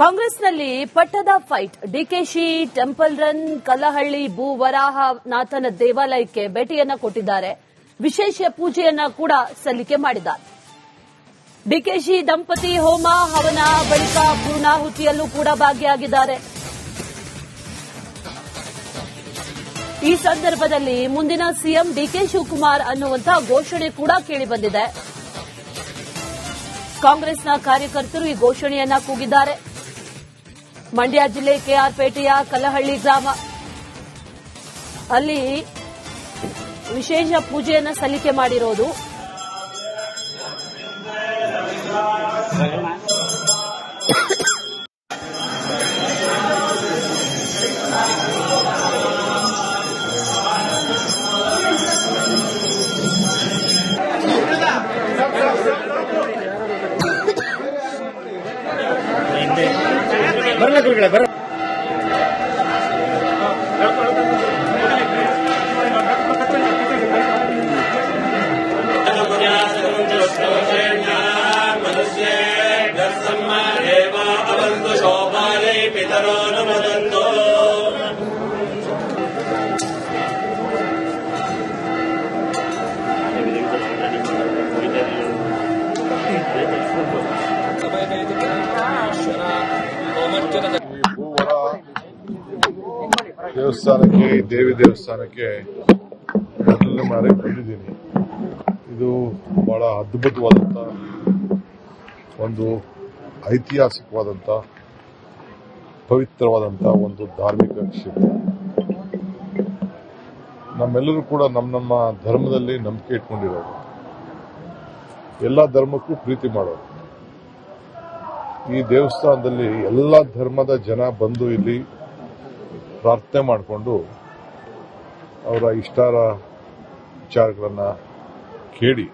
ಕಾಂಗ್ರೆಸ್ನಲ್ಲಿ ಪಟ್ಟದ fight. DKShi temple run Kallahalli ಭೂ ವರಾಹನಾಥನ ದೇವಾಲಯಕ್ಕೆ ಭೇಟಿಯನ್ನ ಕೊಟ್ಟಿದ್ದಾರೆ. ವಿಶೇಷ ಪೂಜೆಯನ್ನ ಕೂಡ ಸಲ್ಲಿಕೆ ಮಾಡಿದ್ದಾರೆ. ಡಿಕೆಶಿ ದಂಪತಿ ಹೋಮ, ಹವನ ಬಳಿಕ ಪೂರ್ಣಾಹುತಿಯಲ್ಲೂ ಕೂಡ ಭಾಗಿಯಾಗಿದ್ದಾರೆ. ಈ ಸಂದರ್ಭದಲ್ಲಿ ಮುಂದಿನ ಸಿಎಂ ಡಿಕೆ ಶಿವಕುಮಾರ್ ಅನ್ನುವಂತಹ ಘೋಷಣೆ ಕೂಡ ಕೇಳಿಬಂದಿದೆ ಕಾಂಗ್ರೆಸ್ನ ಕಾರ್ಯಕರ್ತರು ಈ ಘೋಷಣೆಯನ್ನ ಕೂಗಿದ್ದಾರೆ. ಮಂಡ್ಯ ಜಿಲ್ಲೆ ಕೆಆರ್ಪೇಟೆಯ ಕಲ್ಲಹಳ್ಳಿ ಗ್ರಾಮ. ಅಲ್ಲಿ ವಿಶೇಷ ಪೂಜೆಯನ್ನು ಸಲ್ಲಿಕೆ ಮಾಡಿರೋದು. ಬರಲ್ಲ ಗುರುಗಳೇ ಬರ ಅವಂತು ಶೋಭಾಲೈ ಪಿತರೋ ನಮದಂತೋ ಈ ಭೂವರ ದೇವಸ್ಥಾನಕ್ಕೆ, ದೇವಿ ದೇವಸ್ಥಾನಕ್ಕೆ ಮೊದಲನೇ ಮಾರಿ ಬಂದಿದ್ದೀನಿ. ಇದು ಬಹಳ ಅದ್ಭುತವಾದಂಥ ಒಂದು ಐತಿಹಾಸಿಕವಾದಂಥ ಪವಿತ್ರವಾದಂಥ ಒಂದು ಧಾರ್ಮಿಕ ಕ್ಷೇತ್ರ. ನಮ್ಮೆಲ್ಲರೂ ಕೂಡ ನಮ್ಮ ನಮ್ಮ ಧರ್ಮದಲ್ಲಿ ನಂಬಿಕೆ ಇಟ್ಕೊಂಡಿರೋರು ಎಲ್ಲ ಧರ್ಮಕ್ಕೂ ಪ್ರೀತಿ ಮಾಡೋರು ಈ ದೇವಸ್ಥಾನದಲ್ಲಿ ಎಲ್ಲ ಧರ್ಮದ ಜನ ಬಂದು ಇಲ್ಲಿ ಪ್ರಾರ್ಥನೆ ಮಾಡಿಕೊಂಡು ಅವರ ಇಷ್ಟಾರ ವಿಚಾರಗಳನ್ನು ಕೇಳಿ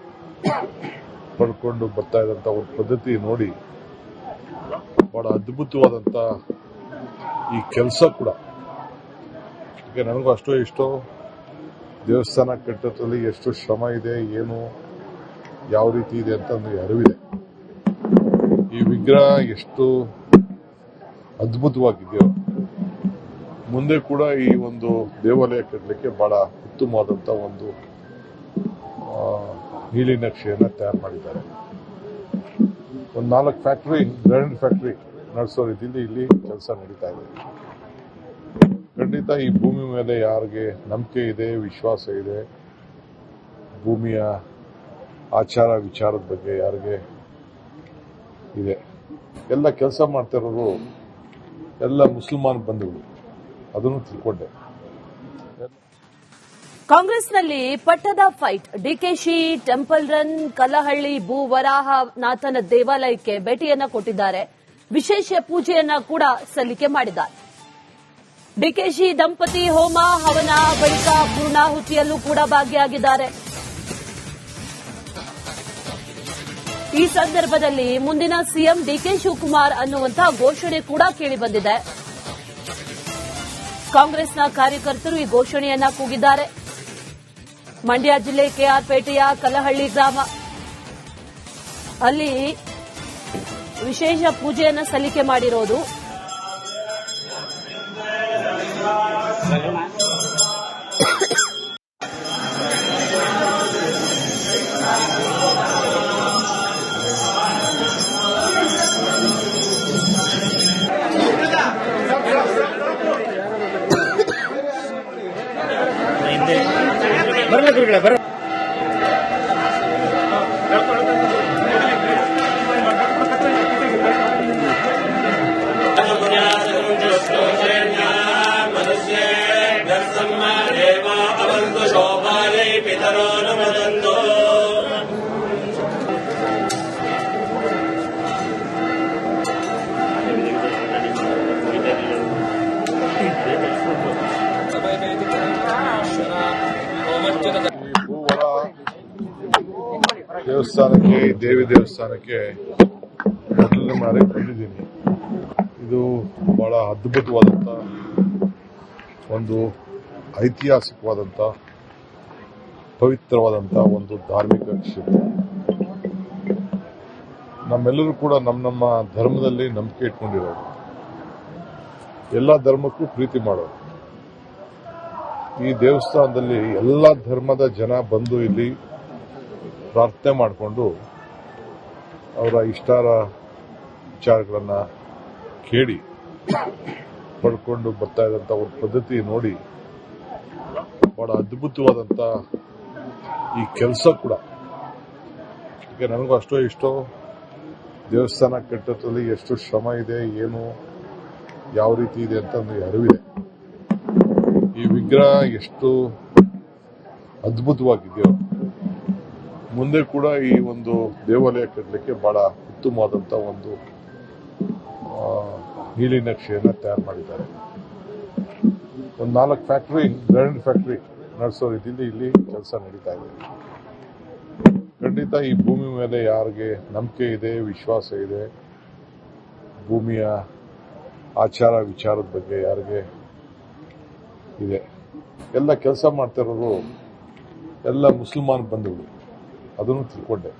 ಪಡ್ಕೊಂಡು ಬರ್ತಾ ಇದ್ದಂಥ ಒಂದು ಪದ್ಧತಿ ನೋಡಿ ಬಹಳ ಅದ್ಭುತವಾದಂಥ ಈ ಕೆಲಸ ಕೂಡ. ಈಗ ನನಗೂ ಅಷ್ಟೋ ಇಷ್ಟೋ ದೇವಸ್ಥಾನ ಕಟ್ಟೋದ್ರಲ್ಲಿ ಎಷ್ಟು ಶ್ರಮ ಇದೆ, ಏನು, ಯಾವ ರೀತಿ ಇದೆ ಅಂತ ನನಗೆ ಅರಿವಿದೆ. ಈ ವಿಗ್ರಹ ಎಷ್ಟು ಅದ್ಭುತವಾಗಿದೆಯೋ ಮುಂದೆ ಕೂಡ ಈ ಒಂದು ದೇವಾಲಯ ಕಟ್ಟಲಿಕ್ಕೆ ಬಹಳ ಉತ್ತಮವಾದಂತ ಒಂದು ನೀಲಿ ನಕ್ಷೆಯನ್ನು ತಯಾರು ಮಾಡಿದ್ದಾರೆ. ಒಂದು ನಾಲ್ಕು ಫ್ಯಾಕ್ಟ್ರಿ ಗ್ರಾನೈಟ್ ಫ್ಯಾಕ್ಟ್ರಿ ನಡೆಸೋ ರೀತಿಯಲ್ಲಿ ಇಲ್ಲಿ ಕೆಲಸ ನಡೀತಾ ಇದೆ. ಖಂಡಿತ ಈ ಭೂಮಿ ಮೇಲೆ ಯಾರಿಗೆ ನಂಬಿಕೆ ಇದೆ, ವಿಶ್ವಾಸ ಇದೆ, ಭೂಮಿಯ ಆಚಾರ ವಿಚಾರದ ಬಗ್ಗೆ ಯಾರಿಗೆ ಇದೆ. ಎಲ್ಲ ಕೆಲಸ ಮಾಡ್ತಿರೋರು ಎಲ್ಲ ಮುಸಲ್ಮಾನ್ ಬಂಧುಗಳು. ಅದನ್ನು ತಿಳ್ಕೊಂಡೆ. ಕಾಂಗ್ರೆಸ್ನಲ್ಲಿ ಪಟ್ಟದ fight. DKShi temple run, Kalahalli ಭೂ ವರಾಹನಾಥನ ದೇವಾಲಯಕ್ಕೆ ಭೇಟಿಯನ್ನ ಕೊಟ್ಟಿದ್ದಾರೆ. ವಿಶೇಷ ಪೂಜೆಯನ್ನ ಕೂಡ ಸಲ್ಲಿಕೆ ಮಾಡಿದ್ದಾರೆ. ಡಿಕೆಶಿ ದಂಪತಿ ಹೋಮ, ಹವನ, ಬಳಿಕ ಪೂರ್ಣಾಹುತಿಯಲ್ಲೂ ಕೂಡ ಭಾಗಿಯಾಗಿದ್ದಾರೆ. ಈ ಸಂದರ್ಭದಲ್ಲಿ ಮುಂದಿನ ಸಿಎಂ ಡಿಕೆ ಶಿವಕುಮಾರ್ ಅನ್ನುವಂತಹ ಘೋಷಣೆ ಕೂಡ ಕೇಳಿಬಂದಿದೆ ಕಾಂಗ್ರೆಸ್ನ ಕಾರ್ಯಕರ್ತರು ಈ ಘೋಷಣೆಯನ್ನ ಕೂಗಿದ್ದಾರೆ. ಮಂಡ್ಯ ಜಿಲ್ಲೆ ಕೆಆರ್ಪೇಟೆಯ ಕಲಹಳ್ಳಿ ಗ್ರಾಮ. ಅಲ್ಲಿ ವಿಶೇಷ ಪೂಜೆಯನ್ನ ಸಲ್ಲಿಕೆ ಮಾಡಿರೋದು. ಬರಲ್ಲ ಗುರುಗಳೇ ಬರ ಅವಂತು ಶೋಭಾಲೈ ಪಿತರೋ ನಮದಂತೋ ಈ ದೇವಸ್ಥಾನಕ್ಕೆ, ದೇವಿ ದೇವಸ್ಥಾನಕ್ಕೆ ಮೊದಲನೇ ಮಾರಿ ಬಂದಿದ್ದೀನಿ. ಇದು ಬಹಳ ಅದ್ಭುತವಾದಂಥ ಒಂದು ಐತಿಹಾಸಿಕವಾದಂಥ ಪವಿತ್ರವಾದಂಥ ಒಂದು ಧಾರ್ಮಿಕ ಕ್ಷೇತ್ರ. ನಮ್ಮೆಲ್ಲರೂ ಕೂಡ ನಮ್ಮ ನಮ್ಮ ಧರ್ಮದಲ್ಲಿ ನಂಬಿಕೆ ಇಟ್ಕೊಂಡಿರೋದು ಎಲ್ಲ ಧರ್ಮಕ್ಕೂ ಪ್ರೀತಿ ಮಾಡೋದು ಈ ದೇವಸ್ಥಾನದಲ್ಲಿ ಎಲ್ಲ ಧರ್ಮದ ಜನ ಬಂದು ಇಲ್ಲಿ ಪ್ರಾರ್ಥನೆ ಮಾಡಿಕೊಂಡು ಅವರ ಇಷ್ಟಾರ ವಿಚಾರಗಳನ್ನ ಕೇಳಿ ಪಡ್ಕೊಂಡು ಬರ್ತಾ ಇದ್ದಂತ ಒಂದು ಪದ್ಧತಿ ನೋಡಿ ಬಹಳ ಅದ್ಭುತವಾದಂತ ಈ ಕೆಲಸ ಕೂಡ. ಈಗ ನನಗೂ ಅಷ್ಟೋ ಇಷ್ಟೋ ದೇವಸ್ಥಾನ ಕಟ್ಟದಲ್ಲಿ ಎಷ್ಟು ಶ್ರಮ ಇದೆ, ಏನು, ಯಾವ ರೀತಿ ಇದೆ ಅಂತ ನನಗೆ ಅರಿವಿದೆ. ಈ ವಿಗ್ರಹ ಎಷ್ಟು ಅದ್ಭುತವಾಗಿದೆಯೋ ಮುಂದೆ ಕೂಡ ಈ ಒಂದು ದೇವಾಲಯ ಕಟ್ಟಲಿಕ್ಕೆ ಬಹಳ ಉತ್ತಮವಾದಂತ ಒಂದು ನೀಲಿ ನಕ್ಷೆಯನ್ನು ತಯಾರು ಮಾಡಿದ್ದಾರೆ. ಒಂದು ನಾಲ್ಕು ಫ್ಯಾಕ್ಟ್ರಿ ಗ್ರೈಂಡ್ ಫ್ಯಾಕ್ಟ್ರಿ ನಡೆಸೋ ರೀತಿಯಲ್ಲಿ ಇಲ್ಲಿ ಕೆಲಸ ನಡೀತಾ ಇದೆ. ಖಂಡಿತ ಈ ಭೂಮಿ ಮೇಲೆ ಯಾರಿಗೆ ನಂಬಿಕೆ ಇದೆ, ವಿಶ್ವಾಸ ಇದೆ, ಭೂಮಿಯ ಆಚಾರ ವಿಚಾರದ ಬಗ್ಗೆ ಯಾರಿಗೆ ಇದೆ. ಎಲ್ಲ ಕೆಲಸ ಮಾಡ್ತಿರೋರು ಎಲ್ಲ ಮುಸಲ್ಮಾನ್ ಬಂಧುಗಳು. ಅದನ್ನು ತಿಳ್ಕೊಂಡೆ.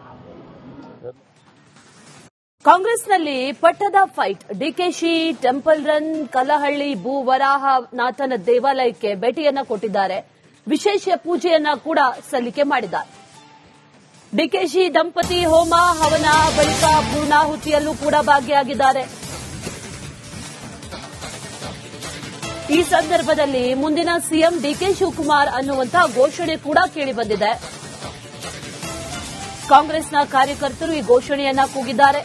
ಕಾಂಗ್ರೆಸ್ನಲ್ಲಿ ಪಟ್ಟದ fight. DKShi temple run, Kalahalli, ಭೂ ವರಾಹನಾಥನ ದೇವಾಲಯಕ್ಕೆ ಭೇಟಿಯನ್ನ ಕೊಟ್ಟಿದ್ದಾರೆ. ವಿಶೇಷ ಪೂಜೆಯನ್ನ ಕೂಡ ಸಲ್ಲಿಕೆ ಮಾಡಿದ್ದಾರೆ. ಡಿಕೆಶಿ ದಂಪತಿ ಹೋಮ, ಹವನ, ಬಳಿಕ ಪೂರ್ಣಾಹುತಿಯಲ್ಲೂ ಕೂಡ ಭಾಗಿಯಾಗಿದ್ದಾರೆ. ಈ ಸಂದರ್ಭದಲ್ಲಿ ಮುಂದಿನ ಸಿಎಂ ಡಿಕೆ ಶಿವಕುಮಾರ್ ಅನ್ನುವಂತಹ ಘೋಷಣೆ ಕೂಡ ಕೇಳಿಬಂದಿದೆ ಕಾಂಗ್ರೆಸ್ನ ಕಾರ್ಯಕರ್ತರು ಈ ಘೋಷಣೆಯನ್ನ ಕೂಗಿದ್ದಾರೆ.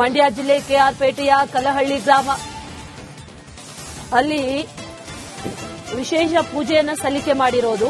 ಮಂಡ್ಯ ಜಿಲ್ಲೆ ಕೆಆರ್ಪೇಟೆಯ ಕಲಹಳ್ಳಿ ಗ್ರಾಮ. ಅಲ್ಲಿ ವಿಶೇಷ ಪೂಜೆಯನ್ನು ಸಲ್ಲಿಕೆ ಮಾಡಿರೋದು.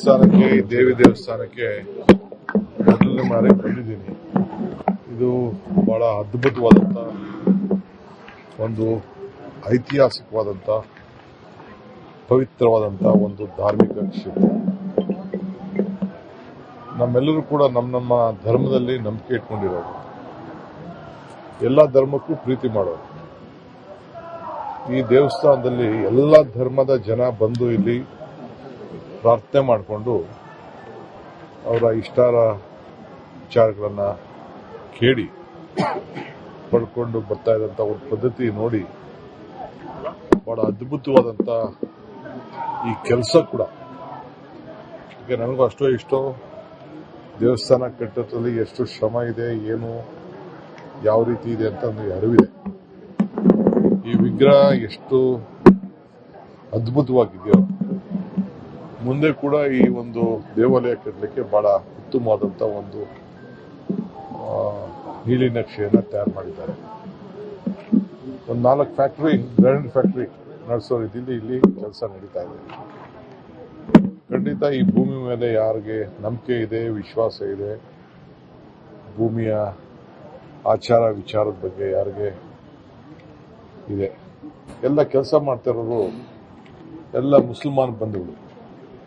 ದೇವಸ್ಥಾನಕ್ಕೆ ಈ ದೇವಿ ದೇವಸ್ಥಾನಕ್ಕೆ ಮೊದಲನೇ ಮಾರಿ ಬಂದಿದ್ದೀನಿ. ಇದು ಬಹಳ ಅದ್ಭುತವಾದಂತ ಒಂದು ಐತಿಹಾಸಿಕವಾದಂತ, ಪವಿತ್ರವಾದಂತ ಒಂದು ಧಾರ್ಮಿಕ ಕ್ಷೇತ್ರ. ನಮ್ಮೆಲ್ಲರೂ ಕೂಡ ನಮ್ಮ ನಮ್ಮ ಧರ್ಮದಲ್ಲಿ ನಂಬಿಕೆ ಇಟ್ಕೊಂಡಿರೋರು ಎಲ್ಲ ಧರ್ಮಕ್ಕೂ ಪ್ರೀತಿ ಮಾಡೋದು. ಈ ದೇವಸ್ಥಾನದಲ್ಲಿ ಎಲ್ಲ ಧರ್ಮದ ಜನ ಬಂದು ಇಲ್ಲಿ ಪ್ರಾರ್ಥನೆ ಮಾಡಿಕೊಂಡು ಅವರ ಇಷ್ಟಾರ ವಿಚಾರಗಳನ್ನು ಕೇಳಿ ಪಡ್ಕೊಂಡು ಬರ್ತಾ ಇದ್ದಂತ ಒಂದು ಪದ್ಧತಿ ನೋಡಿ ಬಹಳ ಅದ್ಭುತವಾದಂತ ಈ ಕೆಲಸ ಕೂಡ. ಈಗ ನನಗೂ ಅಷ್ಟೋ ಇಷ್ಟೋ ದೇವಸ್ಥಾನ ಕಟ್ಟೋದ್ರಲ್ಲಿ ಎಷ್ಟು ಶ್ರಮ ಇದೆ, ಏನು, ಯಾವ ರೀತಿ ಇದೆ ಅಂತ ನನಗೆ ಅರಿವಿದೆ. ಈ ವಿಗ್ರಹ ಎಷ್ಟು ಅದ್ಭುತವಾಗಿದೆಯೋ ಮುಂದೆ ಕೂಡ ಈ ಒಂದು ದೇವಾಲಯ ಕಟ್ಟಲಿಕ್ಕೆ ಬಹಳ ಉತ್ತಮವಾದಂತ ಒಂದು ನೀಲಿ ನಕ್ಷೆಯನ್ನು ತಯಾರು ಮಾಡಿದ್ದಾರೆ. ಒಂದು ನಾಲ್ಕು ಫ್ಯಾಕ್ಟ್ರಿ ಗ್ರ್ಯಾಂಡ್ ಫ್ಯಾಕ್ಟ್ರಿ ನಡೆಸೋ ರೀತಿಯಲ್ಲಿ ಇಲ್ಲಿ ಕೆಲಸ ನಡೀತಾ ಇದೆ. ಖಂಡಿತ ಈ ಭೂಮಿ ಮೇಲೆ ಯಾರಿಗೆ ನಂಬಿಕೆ ಇದೆ, ವಿಶ್ವಾಸ ಇದೆ, ಭೂಮಿಯ ಆಚಾರ ವಿಚಾರದ ಬಗ್ಗೆ ಯಾರಿಗೆ ಇದೆ. ಎಲ್ಲ ಕೆಲಸ ಮಾಡ್ತಿರೋರು ಎಲ್ಲ ಮುಸಲ್ಮಾನ್ ಬಂಧುಗಳು.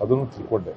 ಅದನ್ನು ತಿಳ್ಕೊಂಡೆ.